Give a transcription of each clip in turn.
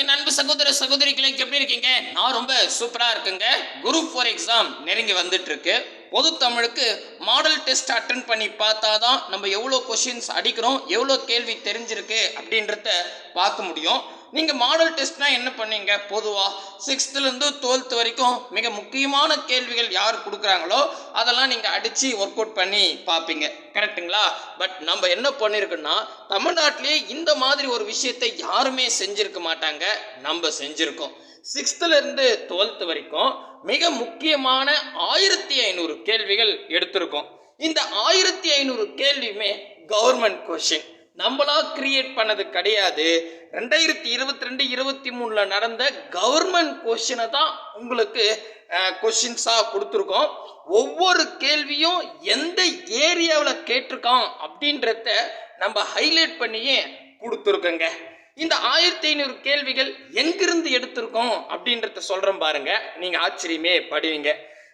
என் அன்பு சகோதர சகோதரிகளை எப்படி இருக்கீங்க? நான் ரொம்ப சூப்பரா இருக்குங்க. குரூப் ஃபோர் எக்ஸாம் நெருங்கி வந்துட்டு இருக்கு பொது தமிழுக்கு மாடல் டெஸ்ட் அட்டன் பண்ணி பார்த்தா தான் நம்ம எவ்வளோ கொஷின்ஸ் அடிக்கிறோம் எவ்வளோ கேள்வி தெரிஞ்சிருக்கு அப்படின்றத பார்க்க முடியும். நீங்கள் மாடல் டெஸ்ட்னா என்ன பண்ணீங்க? பொதுவாக சிக்ஸ்த்துலேருந்து டுவெல்த் வரைக்கும் மிக முக்கியமான கேள்விகள் யார் கொடுக்குறாங்களோ அதெல்லாம் நீங்கள் அடித்து ஒர்க் அவுட் பண்ணி பார்ப்பீங்க கரெக்ட்டுங்களா பட் நம்ம என்ன பண்ணியிருக்கோன்னா தமிழ்நாட்டிலே இந்த மாதிரி ஒரு விஷயத்தை யாருமே செஞ்சுருக்க மாட்டாங்க. நம்ம செஞ்சுருக்கோம். சிக்ஸ்த்துலேருந்து டுவெல்த் வரைக்கும் மிக முக்கியமான ஆயிரத்தி ஐநூறு கேள்விகள் எடுத்திருக்கோம். இந்த ஆயிரத்தி ஐநூறு கேள்வியுமே கவர்மெண்ட் கொஷின் நம்மளா கிரியேட் பண்ணது கிடையாது. ரெண்டாயிரத்தி இருபத்தி ரெண்டு இருபத்தி மூணில் நடந்த கவர்மெண்ட் கொஷினை தான் உங்களுக்கு கொஷின்ஸாக கொடுத்துருக்கோம். ஒவ்வொரு கேள்வியும் எந்த ஏரியாவில் கேட்டிருக்கான் அப்படின்றத நம்ம ஹைலைட் பண்ணியே கொடுத்துருக்கோங்க. இந்த ஆயிரத்தி ஐநூறு கேள்விகள் எங்கிருந்து எடுத்திருக்கோம் அப்படின்றத சொல்கிறேன் பாருங்க. நீங்கள் ஆச்சரியமே படுவீங்க.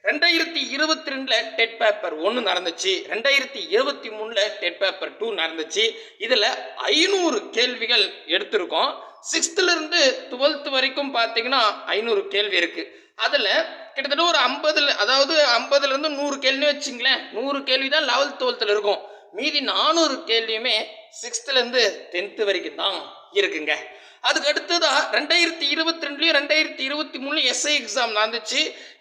ரெண்டாயிரத்தி இருபத்தி ரெண்டில் டெட் பேப்பர் ஒன்று நடந்துச்சு. ரெண்டாயிரத்தி இருபத்தி மூணில் டெட் பேப்பர் டூ நடந்துச்சு. இதில் ஐநூறு கேள்விகள் எடுத்திருக்கோம். சிக்ஸ்த்துலேருந்து டுவெல்த் வரைக்கும் பார்த்தீங்கன்னா ஐநூறு கேள்வி இருக்குது அதில் கிட்டத்தட்ட ஒரு ஐம்பதுல அதாவது ஐம்பதுலேருந்து நூறு கேள்வின்னு வச்சுங்களேன். நூறு கேள்வி தான் லெவல்த் டுவெல்த்தில் இருக்கும். மீதி நானூறு கேள்வியுமே சிக்ஸ்த்துலேருந்து டென்த்து வரைக்கும் தான் இருக்குங்க. அதுக்கு அடுத்ததாக ரெண்டாயிரத்தி இருபத்தி ரெண்டுலையும் ரெண்டாயிரத்தி இருபத்தி மூணுலையும் எஸ்ஐ எக்ஸாம் நடந்துச்சு.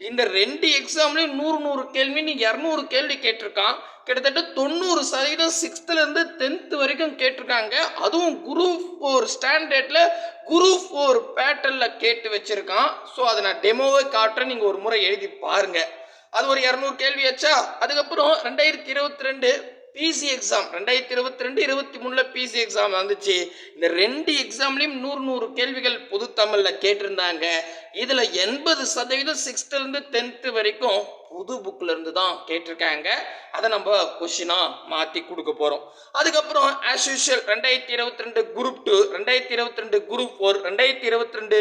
இந்த ரெண்டு எக்ஸாம்லையும் நூறு நூறு கேள்வின்னு இரநூறு கேள்வி கேட்டிருக்கான். கிட்டத்தட்ட தொண்ணூறு சதவீதம் சிக்ஸ்த்துலேருந்து டென்த்து வரைக்கும் கேட்டிருக்காங்க. அதுவும் குரூப் ஃபோர் ஸ்டாண்டர்டில் குரூப் ஃபோர் பேட்டர்னில் கேட்டு வச்சுருக்கான். ஸோ அதை நான் டெமோவை காட்டுறேன். நீங்கள் ஒரு முறை எழுதி பாருங்கள் அது ஒரு இரநூறு கேள்வி ஆச்சா? அதுக்கப்புறம் ரெண்டாயிரத்தி இருபத்தி ரெண்டு பிசி எக்ஸாம் ரெண்டாயிரத்தி இருபத்தி ரெண்டு இருபத்தி மூணில் பிசி எக்ஸாம் வந்துச்சு. இந்த ரெண்டு எக்ஸாம்லேயும் நூறு நூறு கேள்விகள் பொது தமிழில் கேட்டிருந்தாங்க. இதில் எண்பது சதவீதம் சிக்ஸ்த்துலேருந்து டென்த்து வரைக்கும் புது புக்கில் இருந்து தான் கேட்டிருக்காங்க. அதை நம்ம கொஷினாக மாற்றி கொடுக்க போகிறோம் அதுக்கப்புறம் ஆஸ் யூஷுவல் ரெண்டாயிரத்தி இருபத்தி ரெண்டு குரூப் டூ ரெண்டாயிரத்தி இருபத்தி ரெண்டு குரூப் ஃபோர் ரெண்டாயிரத்தி இருபத்தி ரெண்டு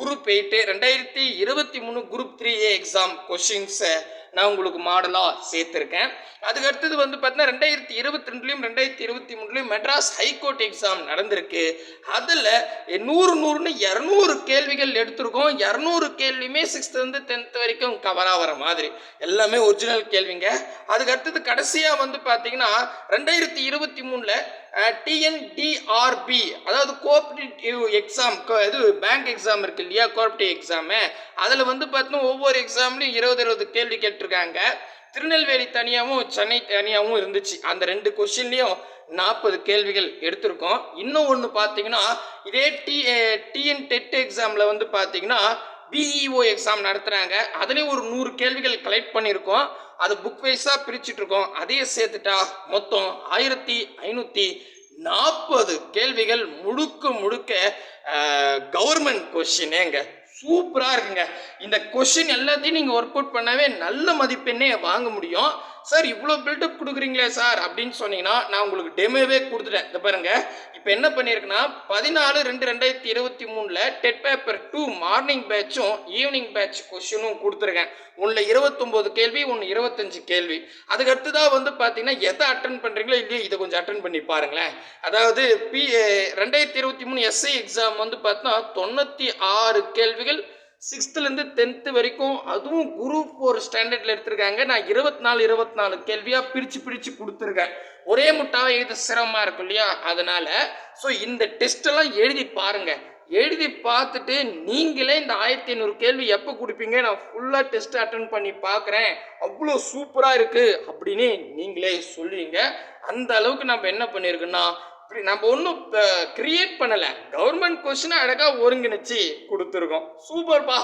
குரூப் எயிட்டு ரெண்டாயிரத்தி இருபத்தி மூணு குரூப் த்ரீ ஏ எக்ஸாம் கொஷின்ஸை நான் உங்களுக்கு மாடலாக சேர்த்துருக்கேன். அதுக்கு அடுத்தது வந்து பார்த்தீங்கன்னா ரெண்டாயிரத்தி இருபத்தி ரெண்டுலையும் ரெண்டாயிரத்தி இருபத்தி மூணுலையும் மெட்ராஸ் ஹைகோர்ட் எக்ஸாம் நடந்திருக்கு. அதில் நூறு நூறுன்னு இரநூறு கேள்விகள் எடுத்திருக்கோம். இரநூறு கேள்வியுமே சிக்ஸ்த்துலேருந்து டென்த் வரைக்கும் கவராக வர மாதிரி. எல்லாமே ஒரிஜினல் கேள்விங்க. அதுக்கு அடுத்தது கடைசியாக வந்து பார்த்தீங்கன்னா ரெண்டாயிரத்தி இருபத்தி மூணில் டிஎன்டிஆர்பி அதாவது கோஆப்ரேட்டிவ் எக்ஸாம் இது பேங்க் எக்ஸாம் இருக்கு இல்லையா கோஆப்ரேட்டிவ் எக்ஸாமு அதில் வந்து பார்த்தோன்னா ஒவ்வொரு எக்ஸாம்லையும் இருபது இருபது கேள்வி கேட்டிருக்காங்க. திருநெல்வேலி தனியாகவும் சென்னை தனியாகவும் இருந்துச்சு. அந்த ரெண்டு கொஷின்லேயும் நாற்பது கேள்விகள் எடுத்திருக்கோம். இன்னும் ஒன்று பார்த்தீங்கன்னா இதே டி டிஎன் டெட் எக்ஸாமில் வந்து பார்த்தீங்கன்னா பிஇஓ எக்ஸாம் நடத்துகிறாங்க அதுலேயும் ஒரு நூறு கேள்விகள் கலெக்ட் பண்ணியிருக்கோம். அது புக் வைஸாக பிரிச்சுட்டு இருக்கோம் அதையே சேர்த்துட்டா மொத்தம் ஆயிரத்தி ஐநூற்றி நாற்பது கேள்விகள் முழுக்க முழுக்க கவர்மெண்ட் கொஷினேங்க சூப்பராக இருக்குங்க. இந்த கொஷின் எல்லாத்தையும் நீங்கள் ஒர்க் அவுட் பண்ணவே நல்ல மதிப்பெண்ணே வாங்க முடியும். சார் இவ்வளோ பில்டப் கொடுக்குறீங்களே சார் அப்படின்னு சொன்னீங்கன்னா நான் உங்களுக்கு டெமோவே கொடுத்துட்டேன். இந்த பாருங்க. இப்போ என்ன பண்ணியிருக்குன்னா பதினாலு ரெண்டு ரெண்டாயிரத்தி இருபத்தி மூணில் டெட் பேப்பர் டூ மார்னிங் பேட்சும் ஈவினிங் பேட்ச் கொஷினும் கொடுத்துருக்கேன். ஒன்றில் இருபத்தொம்போது கேள்வி ஒன்று இருபத்தஞ்சு கேள்வி. அதுக்கு அடுத்ததாக வந்து பார்த்தீங்கன்னா எதை அட்டன் பண்ணுறீங்களோ இல்லையோ இதை கொஞ்சம் அட்டன் பண்ணி பாருங்களேன். அதாவது பி ரெண்டாயிரத்தி இருபத்தி மூணு எஸ்ஐ எக்ஸாம் வந்து பார்த்தோன்னா தொண்ணூற்றி ஆறு கேள்விகள் சிக்ஸ்த்துலேருந்து டென்த்து வரைக்கும் அதுவும் குரூப் ஃபோர் ஸ்டாண்டர்டில் எடுத்திருக்காங்க. நான் இருபத்தி நாலு இருபத்தி நாலு கேள்வியாக பிரித்து பிரித்து கொடுத்துருக்கேன். ஒரே முட்டாவை எழுத சிரமமாக இருக்கும் இல்லையா? அதனால் ஸோ இந்த டெஸ்ட்டெல்லாம் எழுதி பாருங்கள் எழுதி பார்த்துட்டு நீங்களே இந்த ஆயிரத்தி ஐநூறு கேள்வி எப்போ கொடுப்பீங்க? நான் ஃபுல்லாக டெஸ்ட் அட்டன் பண்ணி பார்க்குறேன். அவ்வளோ சூப்பராக இருக்குது அப்படின்னு நீங்களே சொல்லுவீங்க. அந்த அளவுக்கு நம்ம என்ன பண்ணியிருக்கோன்னா நம்ம ஒன்றும் கிரியேட் பண்ணலை. கவர்மெண்ட் கொஸ்டினை அழகாக ஒருங்கிணைச்சு கொடுத்துருக்கோம். சூப்பர்ப்பா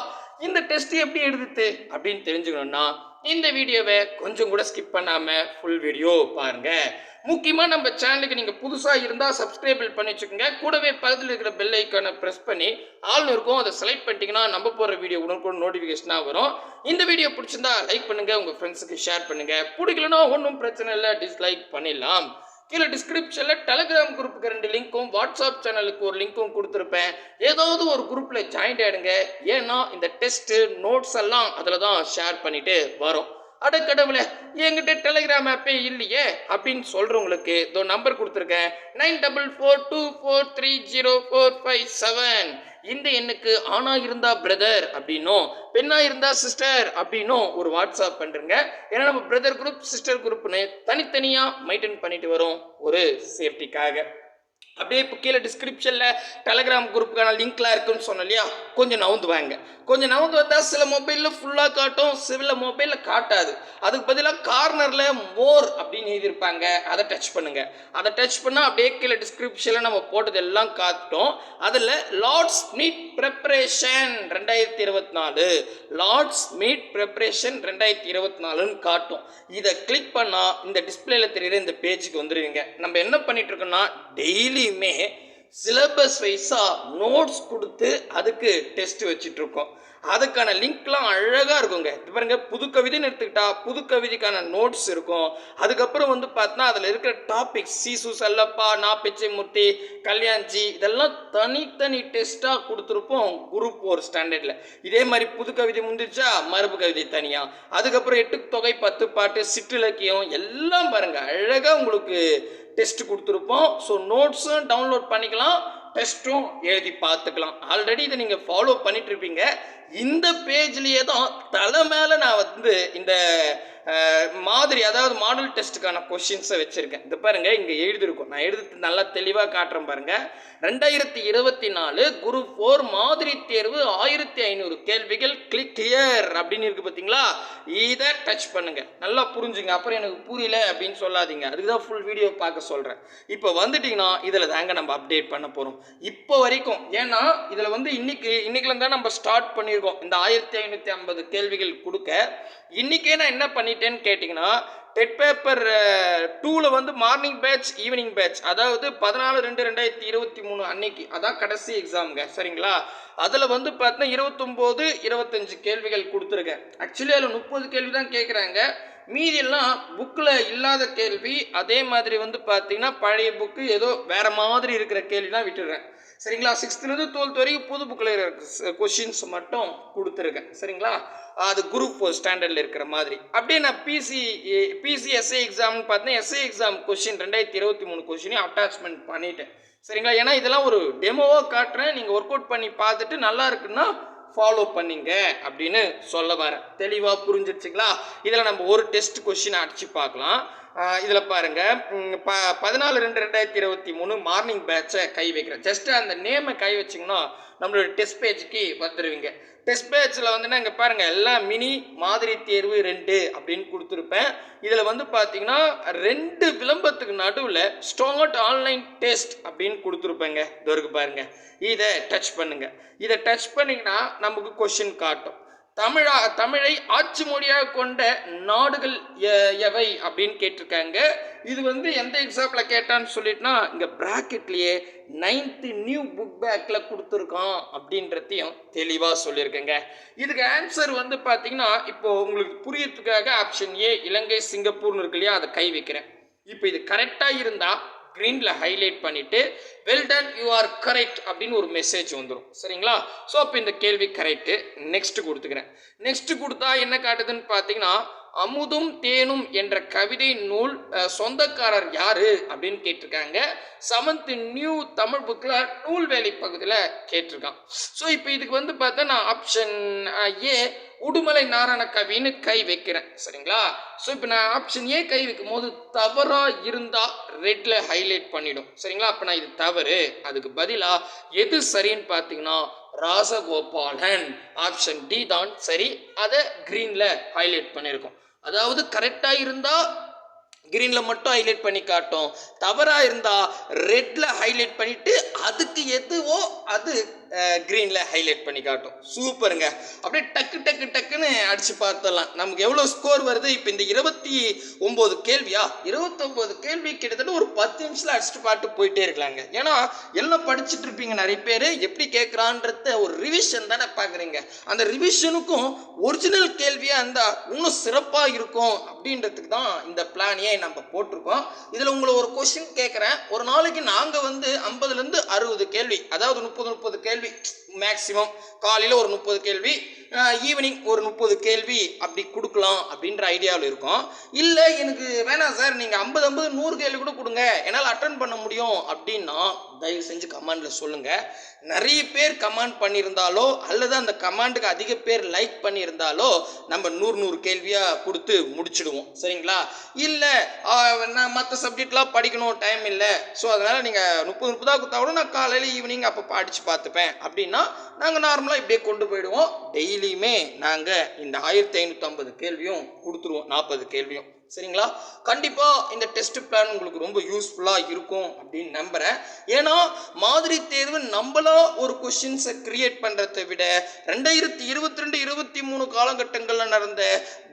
இந்த டெஸ்ட் எப்படி எடுத்துது அப்படின்னு தெரிஞ்சுக்கணும்னா இந்த வீடியோவை கொஞ்சம் கூட ஸ்கிப் பண்ணாமல் ஃபுல் வீடியோ பாருங்கள் முக்கியமாக நம்ம சேனலுக்கு நீங்கள் புதுசாக இருந்தால் சப்ஸ்கிரைபிள் பண்ணி வச்சுக்கோங்க. கூடவே பக்கத்தில் இருக்கிற பெல் ஐக்கானை ப்ரெஸ் பண்ணி ஆள்னு இருக்கும். அதை செலக்ட் பண்ணிட்டீங்கன்னா நம்ம போகிற வீடியோ உடனுக்குடன் நோட்டிஃபிகேஷனாக வரும். இந்த வீடியோ பிடிச்சிருந்தா லைக் பண்ணுங்கள் உங்கள் ஃப்ரெண்ட்ஸுக்கு ஷேர் பண்ணுங்கள் பிடிக்கலன்னா ஒன்றும் பிரச்சனை இல்லை. டிஸ்லைக் பண்ணிடலாம். கீழே டிஸ்கிரிப்ஷனில் டெலகிராம் குரூப்புக்கு ரெண்டு லிங்க்கும் வாட்ஸ்அப் சேனலுக்கு ஒரு லிங்க்கும் கொடுத்துருப்பேன். ஏதாவது ஒரு குரூப்பில் ஜாயின் ஆகிடுங்க ஏன்னா இந்த டெஸ்ட்டு நோட்ஸ் எல்லாம் அதில் தான் ஷேர் பண்ணிட்டு வரோம். அட கடவுளே என்கிட்ட டெலிகிராம் ஆப்பே இல்லையே அப்படின்னு சொல்கிறவங்களுக்கு இதோ நம்பர் கொடுத்துருக்கேன். Nine double four two four three zero four five seven இந்த எண்ணுக்கு ஆணா இருந்தா பிரதர் அப்படின்னும் பெண்ணா இருந்தா சிஸ்டர் அப்படின்னும் ஒரு வாட்ஸ்அப் பண்ணுறங்க ஏன்னா நம்ம பிரதர் குரூப் சிஸ்டர் குரூப்னு தனித்தனியாக மெயின்டைன் பண்ணிட்டு வரோம் ஒரு சேஃப்டிக்காக அப்படியே இப்போ கீழே டிஸ்கிரிப்ஷனில் டெலகிராம் குரூப்புக்கான லிங்க்லாம் இருக்குன்னு சொன்ன இல்லையா? கொஞ்சம் நவுந்து வாங்க. கொஞ்சம் நவுந்து வந்தால் சில மொபைலில் ஃபுல்லாக காட்டும் சில மொபைலில் காட்டாது. அதுக்கு பதிலாக கார்னரில் மோர் அப்படின்னு எழுதியிருப்பாங்க. அதை டச் பண்ணுங்கள் அதை டச் பண்ணால் அப்படியே கீழே டிஸ்கிரிப்ஷனில் நம்ம போட்டது எல்லாம் காட்டும். அதில் லார்ட்ஸ் மீட் ப்ரிப்ரேஷன் ரெண்டாயிரத்தி இருபத்தி நாலு. லார்ட்ஸ் மீட் ப்ரிப்ரேஷன் ரெண்டாயிரத்தி இருபத்தி நாலுன்னு காட்டும். இதை கிளிக் பண்ணால் இந்த டிஸ்பிளேல தெரியுற இந்த பேஜுக்கு வந்துடுவீங்க நம்ம என்ன பண்ணிட்டு இருக்கோம்னா டெய்லியுமே சிலபஸ் வைஸாக நோட்ஸ் கொடுத்து அதுக்கு டெஸ்ட் வச்சிட்டு இருக்கோம். அதுக்கான லிங்க்லாம் அழகாக இருக்குங்க. பாருங்க புது கவிதைன்னு எடுத்துக்கிட்டா புது கவிதைக்கான நோட்ஸ் இருக்கும். அதுக்கப்புறம் வந்து பார்த்தா அதில் இருக்கிற டாபிக்ஸ் சீசு செல்லப்பா நா பிச்சைமூர்த்தி கல்யாண்ஜி இதெல்லாம் தனித்தனி டெஸ்ட்டாக கொடுத்துருப்போம் குரூப் ஒரு ஸ்டாண்டர்டில் இதே மாதிரி புது கவிதை முந்திருச்சா மரபு கவிதை தனியாக அதுக்கப்புறம் எட்டு தொகை பத்து பாட்டு சிற்றிலக்கியம் எல்லாம் பாருங்கள் அழகாக உங்களுக்கு டெஸ்ட் கொடுத்துருப்போம். ஸோ நோட்ஸும் டவுன்லோட் பண்ணிக்கலாம் டெஸ்ட்டும் எழுதி பார்த்துக்கலாம். ஆல்ரெடி இதை நீங்கள் ஃபாலோ பண்ணிட்டு இருப்பீங்க. இந்த பேஜ்லேயே தான் தலை மேலே நான் வந்து இந்த மாதிரி அதாவது மாடல் டெஸ்ட்டுக்கான கொஷின்ஸை வச்சுருக்கேன். இது பாருங்கள் இங்கே எழுதியிருக்கும். நான் எழுதி நல்லா தெளிவாக காட்டுறேன் பாருங்கள் ரெண்டாயிரத்தி இருபத்தி நாலு குரு ஃபோர் மாதிரி தேர்வு ஆயிரத்தி ஐநூறு கேள்விகள் கிளிக் கிளியர் அப்படின்னு இருக்குது பார்த்தீங்களா இதை டச் பண்ணுங்கள் நல்லா புரிஞ்சுங்க. அப்புறம் எனக்கு புரியல அப்படின்னு சொல்லாதீங்க. அதுக்கு தான் ஃபுல் வீடியோ பார்க்க சொல்கிறேன் இப்போ வந்துட்டிங்கன்னா இதில் தாங்க நம்ம அப்டேட் பண்ண போகிறோம் இப்போ வரைக்கும் ஏன்னா இதில் வந்து இன்னைக்கு இன்னைக்குலேருந்து தான் நம்ம ஸ்டார்ட் பண்ணியிருக்கோம். இந்த ஆயிரத்தி ஐநூற்றி ஐம்பது கேள்விகள் கொடுக்க இன்னைக்கே நான் என்ன பண்ணிட்டேன்னு கேட்டிங்கன்னா டெட் பேப்பர் டூவில் வந்து மார்னிங் பேட்ச் ஈவினிங் பேட்ச் அதாவது பதினாலு ரெண்டு ரெண்டாயிரத்தி இருபத்தி மூணு அன்னைக்கு. அதான் கடைசி எக்ஸாமுங்க சரிங்களா? அதில் வந்து பார்த்தீங்கன்னா இருபத்தொம்போது இருபத்தஞ்சு கேள்விகள் கொடுத்துருக்கேன். ஆக்சுவலி அதில் முப்பது கேள்வி தான் கேட்குறாங்க மீதியெல்லாம் புக்கில் இல்லாத கேள்வி. அதே மாதிரி வந்து பார்த்தீங்கன்னா பழைய புக்கு ஏதோ வேறு மாதிரி இருக்கிற கேள்விலாம் விட்டுடுறேன். சரிங்களா? சிக்ஸ்த்துலேருந்து டுவெல்த் வரைக்கும் புது புக்கில் இருக்கிற கொஷின்ஸ் uh, மட்டும் கொடுத்துருக்கேன். சரிங்களா? அது குரூப் ஃபோர் ஸ்டாண்டர்டில் இருக்கிற மாதிரி. அப்படியே நான் பிசி பிசிஎஸ்ஏ எக்ஸாம்னு பார்த்தீங்கன்னா எஸ்ஏ எக்ஸாம் கொஷின் ரெண்டாயிரத்தி இருபத்தி மூணு கொஷினையும் அட்டாச்மெண்ட் பண்ணிட்டேன். சரிங்களா? ஏன்னா இதெல்லாம் ஒரு டெமோவாக காட்டுறேன். நீங்கள் ஒர்க் அவுட் பண்ணி பார்த்துட்டு நல்லா இருக்குன்னா ஃபாலோ பண்ணிங்க அப்படின்னு சொல்ல வரேன் தெளிவாக புரிஞ்சிருச்சுங்களா? இதில் நம்ம ஒரு டெஸ்ட் கொஷின் அடிச்சு பார்க்கலாம். இதில் பாருங்கள் ப பதினாலு ரெண்டு ரெண்டாயிரத்தி இருபத்தி மூணு மார்னிங் பேட்சை கை வைக்கிறேன். ஜஸ்ட்டு அந்த நேமை கை வச்சிங்கன்னா நம்மளோட டெஸ்ட் பேஜுக்கு வந்துடுவீங்க டெஸ்ட் பேஜில் வந்துன்னா இங்கே பாருங்கள் எல்லாம் மினி மாதிரி தேர்வு ரெண்டு அப்படின்னு கொடுத்துருப்பேன். இதில் வந்து பார்த்தீங்கன்னா ரெண்டு விளம்பரத்துக்கு நடுவில் ஸ்டார்ட் ஆன்லைன் டெஸ்ட் அப்படின்னு கொடுத்துருப்பேங்க. இதோ இருக்கு பாருங்க. இதை டச் பண்ணுங்கள் இதை டச் பண்ணிங்கன்னா நமக்கு கொஷின் காட்டும். தமிழா தமிழை ஆட்சி மொழியாக கொண்ட நாடுகள் எ- எவை அப்படின்னு கேட்டிருக்காங்க. இது வந்து எந்த எக்ஸாம்பிள் கேட்டான்னு சொல்லிட்டுனா இங்கே ப்ராக்கெட்லேயே நைன்த்து நியூ புக் பேக்கில் கொடுத்துருக்கோம் அப்படின்றதையும் தெளிவாக சொல்லியிருக்கேங்க. இதுக்கு ஆன்சர் வந்து பார்த்தீங்கன்னா இப்போ உங்களுக்கு புரியறதுக்காக ஆப்ஷன் ஏ இலங்கை சிங்கப்பூர்னு இருக்கு இல்லையா அதை கை வைக்கிறேன். இப்போ இது கரெக்டாக இருந்தால் க்ரீனில் ஹைலைட் பண்ணிவிட்டு well done you are correct அப்படின்னு ஒரு மெசேஜ் வந்துடும் சரிங்களா? ஸோ அப்போ இந்த கேள்வி கரெக்டு நெக்ஸ்ட் கொடுத்துக்கிறேன். நெக்ஸ்ட் கொடுத்தா என்ன காட்டுதுன்னு பார்த்தீங்கன்னா அமுதும் தேனும் என்ற கவிதை நூல் சொந்தக்காரர் யாரு? அப்படின்னு கேட்டிருக்காங்க. செவன்த் நியூ தமிழ் புக்கில் நூல்வேலி பகுதியில் கேட்டிருக்கான். ஸோ இப்போ இதுக்கு வந்து பார்த்தா நான் ஆப்ஷன் ஏ உடுமலை நாராயண கவின்னு கை வைக்கிறேன். சரிங்களா? ஸோ இப்போ நான் ஆப்ஷன் ஏ கை வைக்கும் போது தவறாக இருந்தால் ரெட்டில் ஹைலைட் பண்ணிடும். சரிங்களா? அப்போ நான் இது தவறு. அதுக்கு பதிலாக எது சரின்னு பார்த்தீங்கன்னா ராசகோபாலன். ஆப்ஷன் டி தான். சரி அதை க்ரீனில் ஹைலைட் பண்ணியிருக்கோம். அதாவது கரெக்டாக இருந்தால் க்ரீனில் மட்டும் ஹைலைட் பண்ணி காட்டும். தவறாக இருந்தால் ரெட்டில் ஹைலைட் பண்ணிவிட்டு அதுக்கு எதுவோ அது க்ரீனில் ஹைலைட் பண்ணி காட்டும். சூப்பருங்க. அப்படியே டக்கு டக்கு டக்குன்னு அடித்து பார்த்துடலாம். நமக்கு எவ்வளோ ஸ்கோர் வருது? இப்போ இந்த இருபத்தி ஒம்பது கேள்வியா? இருபத்தொம்போது கேள்வி கிட்டத்தட்ட ஒரு பத்து நிமிஷத்தில் அடிச்சுட்டு பாட்டு போயிட்டே இருக்கலாங்க. ஏன்னா எல்லாம் படிச்சுட்டு இருப்பீங்க நிறைய பேர். எப்படி கேட்குறான்றத ஒரு ரிவிஷன் தானே பார்க்குறீங்க. அந்த ரிவிஷனுக்கும் ஒரிஜினல் கேள்வியாக இருந்தால் இன்னும் சிறப்பாக இருக்கும் அப்படின்றதுக்கு தான் இந்த பிளானையே நம்ம போட்டிருக்கோம். இதில் உங்களை ஒரு கொஷின் கேட்குறேன் ஒரு நாளைக்கு நாங்கள் வந்து ஐம்பதுலேருந்து அறுபது கேள்வி அதாவது முப்பது முப்பது கேள்வி மேக்ஸிமம் காலையில் ஒரு முப்பது கேள்வி ஈவினிங் ஒரு முப்பது கேள்வி அப்படி கொடுக்கலாம் அப்படின்ற ஐடியாவில் இருக்கோம். இல்லை எனக்கு வேணாம் சார் நீங்கள் ஐம்பது ஐம்பது நூறு கேள்வி கூட கொடுங்க. என்னால் அட்டன் பண்ண முடியும் அப்படின்னா தயவு செஞ்சு கமெண்டில் சொல்லுங்கள் நிறைய பேர் கமெண்ட் பண்ணியிருந்தாலோ அல்லது அந்த கமெண்ட்டுக்கு அதிக பேர் லைக் பண்ணியிருந்தாலோ நம்ம நூறு நூறு கேள்வியாக கொடுத்து முடிச்சிடுவோம். சரிங்களா? இல்லை நான் மற்ற சப்ஜெக்ட்லாம் படிக்கணும் டைம் இல்லை. ஸோ அதனால் நீங்கள் முப்பது முப்பதாக கொடுத்தா கூட நான் காலையில் ஈவினிங் அப்போ படித்து பார்த்துப்பேன். அப்படின்னா நாங்கள் நார்மலாக இப்படியே கொண்டு போயிடுவோம். டெய்லியுமே நாங்கள் இந்த ஆயிரத்தி ஐநூற்றம்பது கேள்வியும் கொடுத்துருவோம். நாற்பது கேள்வியும். சரிங்களா? கண்டிப்பாக இந்த டெஸ்ட் பிளான் உங்களுக்கு ரொம்ப யூஸ்ஃபுல்லாக இருக்கும் அப்படின்னு நம்புகிறேன் ஏன்னா மாதிரி தேர்வு நம்மளா ஒரு கொஷின்ஸை கிரியேட் பண்ணுறதை விட ரெண்டாயிரத்தி இருபத்தி ரெண்டு இருபத்தி மூணு காலகட்டங்களில் நடந்த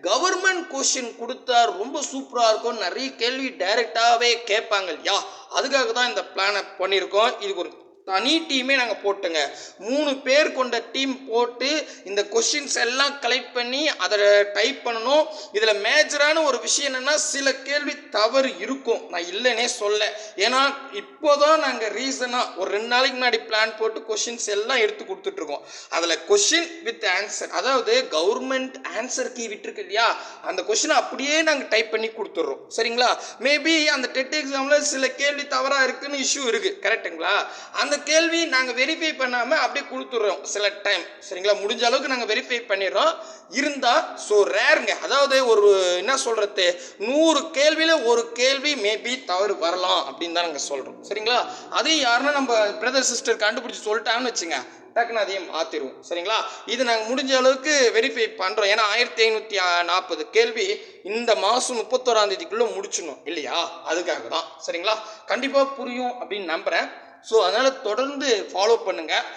கவர்மெண்ட் கொஷின் கொடுத்தா ரொம்ப சூப்பராக இருக்கும். நிறைய கேள்வி டைரெக்டாகவே கேட்பாங்க இல்லையா? அதுக்காக தான் இந்த பிளானை பண்ணியிருக்கோம். இதுக்கு ஒரு தனி டீமே நாங்கள் போட்டுங்க. மூணு பேர் கொண்ட டீம் போட்டு இந்த கொஷின்ஸ் எல்லாம் கலெக்ட் பண்ணி அதை டைப் பண்ணணும். இதில் மேஜரான ஒரு விஷயம் என்னென்னா சில கேள்வி தவறு இருக்கும். நான் இல்லைன்னே சொல்ல. ஏன்னா இப்போ தான் நாங்கள் ரீசனாக ஒரு ரெண்டு நாளைக்கு முன்னாடி பிளான் போட்டு கொஷின்ஸ் எல்லாம் எடுத்து கொடுத்துட்ருக்கோம் அதில் கொஷின் வித் ஆன்சர் அதாவது கவர்மெண்ட் ஆன்சர் கீ விட்டுருக்கு இல்லையா? அந்த கொஷினை அப்படியே நாங்கள் டைப் பண்ணி கொடுத்துட்றோம். சரிங்களா? மேபி அந்த டெட் எக்ஸாமில் சில கேள்வி தவறாக இருக்குன்னு இஷ்யூ இருக்குது கரெக்டுங்களா அந்த கேள்வி நாங்கள் வெரிஃபை பண்ணாமல் அப்படியே கொடுத்துட்றோம் சில டைம் சரிங்களா? முடிஞ்ச அளவுக்கு நாங்கள் வெரிஃபை பண்ணிடுறோம். இருந்தால் ஸோ ரேருங்க அதாவது ஒரு என்ன சொல்கிறது நூறு கேள்வியில் ஒரு கேள்வி மேபி தவறு வரலாம் அப்படின்னு தான் நாங்கள் சொல்கிறோம் சரிங்களா? அதையும் யாருன்னா நம்ம பிரதர் சிஸ்டர் கண்டுபிடிச்சி சொல்லிட்டாங்கன்னு வச்சுங்க டக்குன்னு அதையும் மாற்றிடுவோம் சரிங்களா? இது நாங்கள் முடிஞ்ச அளவுக்கு வெரிஃபை பண்ணுறோம் ஏன்னா ஆயிரத்தி ஐநூற்றி நாற்பது கேள்வி இந்த மாதம் முப்பத்தோராந்தேதிக்குள்ளே முடிச்சிடணும். இல்லையா? அதுக்காக தான். சரிங்களா? கண்டிப்பாக புரியும் அப்படின்னு நம்புகிறேன் ஸோ அதனால் தொடர்ந்து ஃபாலோ பண்ணுங்கள்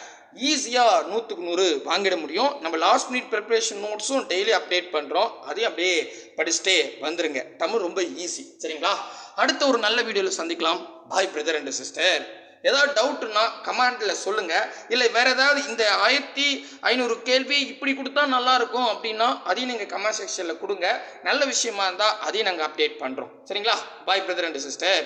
ஈஸியாக நூற்றுக்கு நூறு வாங்கிட முடியும். நம்ம லாஸ்ட் மினிட் ப்ரிப்பரேஷன் நோட்ஸும் டெய்லி அப்டேட் பண்ணுறோம் அதையும் அப்படியே படிச்சுட்டே வந்துருங்க. தமிழ் ரொம்ப ஈஸி சரிங்களா? அடுத்த ஒரு நல்ல வீடியோவில் சந்திக்கலாம். பாய் பிரதர் அண்ட் சிஸ்டர் ஏதாவது டவுட்னா கமாண்டில் சொல்லுங்கள் இல்லை வேறு ஏதாவது இந்த ஆயிரத்தி ஐநூறு கேள்வி இப்படி கொடுத்தா நல்லாயிருக்கும் அப்படின்னா அதையும் நீங்கள் கமெண்ட் செக்ஷனில் கொடுங்க. நல்ல விஷயமா இருந்தால் அதையும் நாங்கள் அப்டேட் பண்ணுறோம் சரிங்களா? பாய் பிரதர் அண்ட் சிஸ்டர்